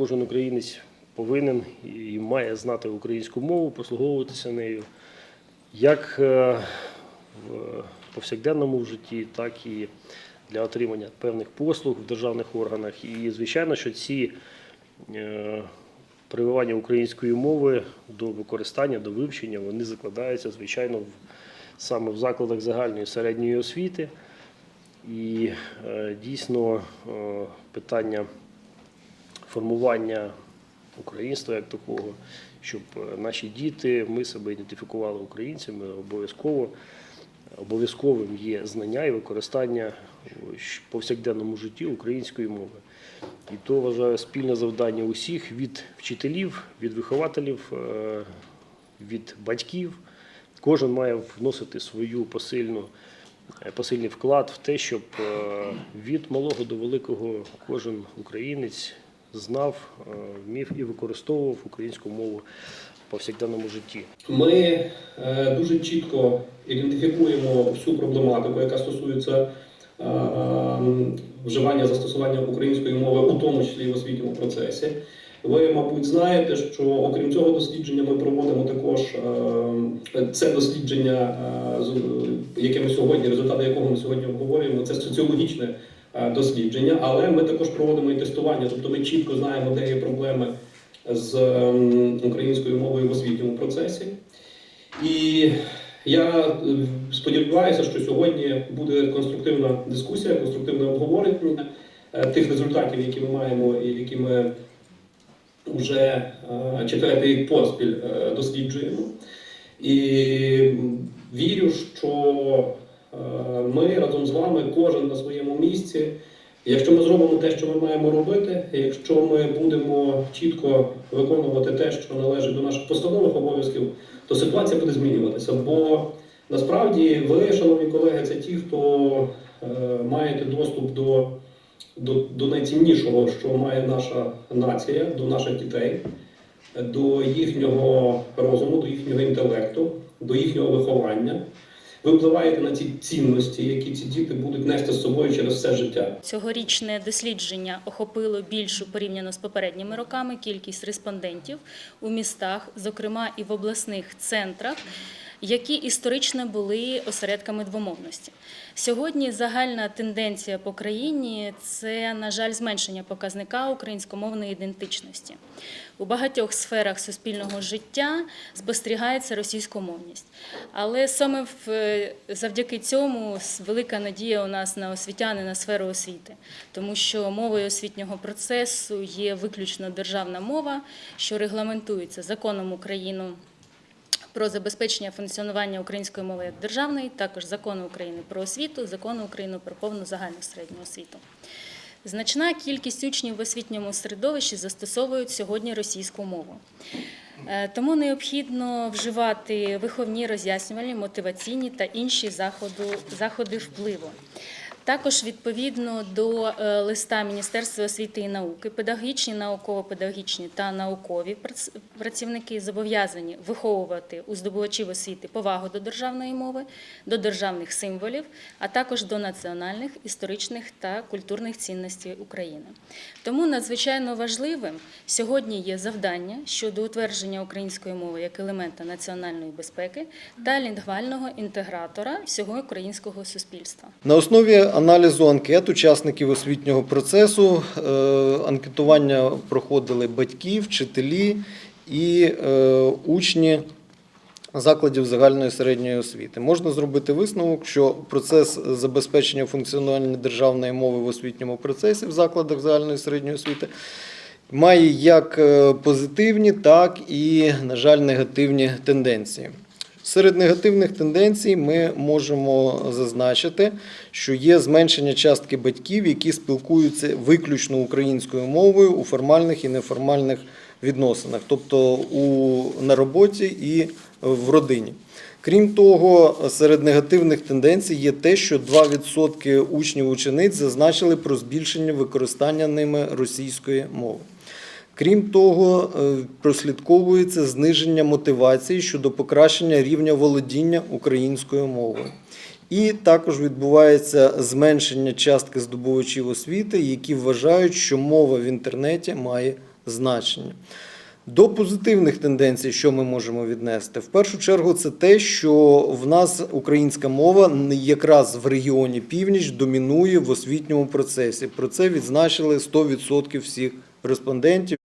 кожен українець повинен і має знати українську мову, послуговуватися нею як е, в повсякденному житті, так і для отримання певних послуг в державних органах. І звичайно, що ці е, прививання української мови до використання, до вивчення, вони закладаються, звичайно, в, саме в закладах загальної середньої освіти. І е, дійсно питання формування українства як такого, щоб е, наші діти, ми себе ідентифікували українцями, обов'язково обов'язковим є знання і використання в повсякденному житті української мови. І то вважаю спільне завдання усіх від вчителів, від вихователів, е, від батьків. Кожен має вносити свою посильну, е, посильний вклад в те, щоб е, від малого до великого кожен українець знав, е, вмів і використовував українську мову в повсякденному житті. Ми е, дуже чітко ідентифікуємо всю проблематику, яка стосується е, вживання застосування української мови, у тому числі в освітньому процесі. Ви, мабуть, знаєте, що окрім цього дослідження ми проводимо також це дослідження, яке ми сьогодні, результати якого ми сьогодні обговорюємо, це соціологічне дослідження, але ми також проводимо і тестування, тобто ми чітко знаємо, де є проблеми з ем, українською мовою в освітньому процесі. І я е, сподіваюся, що сьогодні буде конструктивна дискусія, конструктивне обговорення е, тих результатів, які ми маємо і які ми вже е, четвертий рік поспіль е, досліджуємо. І вірю, що е, ми разом з вами, кожен на своєму місці. Якщо ми зробимо те, що ми маємо робити, якщо ми будемо чітко виконувати те, що належить до наших постанових обов'язків, то ситуація буде змінюватися. Бо насправді ви, шановні колеги, це ті, хто е, маєте доступ до, до, до найціннішого, що має наша нація, до наших дітей, до їхнього розуму, до їхнього інтелекту, до їхнього виховання. Ви впливаєте на ці цінності, які ці діти будуть нести з собою через все життя. Цьогорічне дослідження охопило більшу порівняно з попередніми роками кількість респондентів у містах, зокрема і в обласних центрах, які історично були осередками двомовності. Сьогодні загальна тенденція по країні це, на жаль, зменшення показника українськомовної ідентичності. У багатьох сферах суспільного життя спостерігається російськомовність. Але саме в, завдяки цьому велика надія у нас на освітян і на сферу освіти, тому що мовою освітнього процесу є виключно державна мова, що регламентується законом України про забезпечення функціонування української мови як державної, також закону України про освіту, закону України про повну загальну середню освіту. Значна кількість учнів в освітньому середовищі застосовують сьогодні російську мову. Е, Тому необхідно вживати виховні, роз'яснювальні, мотиваційні та інші заходи, заходи впливу. Також відповідно до е, листа Міністерства освіти і науки, педагогічні, науково-педагогічні та наукові прац- працівники зобов'язані виховувати у здобувачів освіти повагу до державної мови, до державних символів, а також до національних, історичних та культурних цінностей України. Тому надзвичайно важливим сьогодні є завдання щодо утвердження української мови як елемента національної безпеки та лінгвального інтегратора всього українського суспільства. На основі аналізу анкет учасників освітнього процесу е, анкетування проходили батьки, вчителі і е, учні закладів загальної середньої освіти. Можна зробити висновок, що процес забезпечення функціонування державної мови в освітньому процесі в закладах загальної середньої освіти має як е, позитивні, так і, на жаль, негативні тенденції. Серед негативних тенденцій ми можемо зазначити, що є зменшення частки батьків, які спілкуються виключно українською мовою у формальних і неформальних відносинах, тобто у, на роботі і в родині. Крім того, серед негативних тенденцій є те, що 2% учнів учениць зазначили про збільшення використання ними російської мови. Крім того, е, прослідковується зниження мотивації щодо покращення рівня володіння українською мовою. І також відбувається зменшення частки здобувачів освіти, які вважають, що мова в інтернеті має значення. До позитивних тенденцій, що ми можемо віднести, в першу чергу, це те, що в нас українська мова якраз в регіоні північ домінує в освітньому процесі. Про це відзначили 100% всіх респондентів.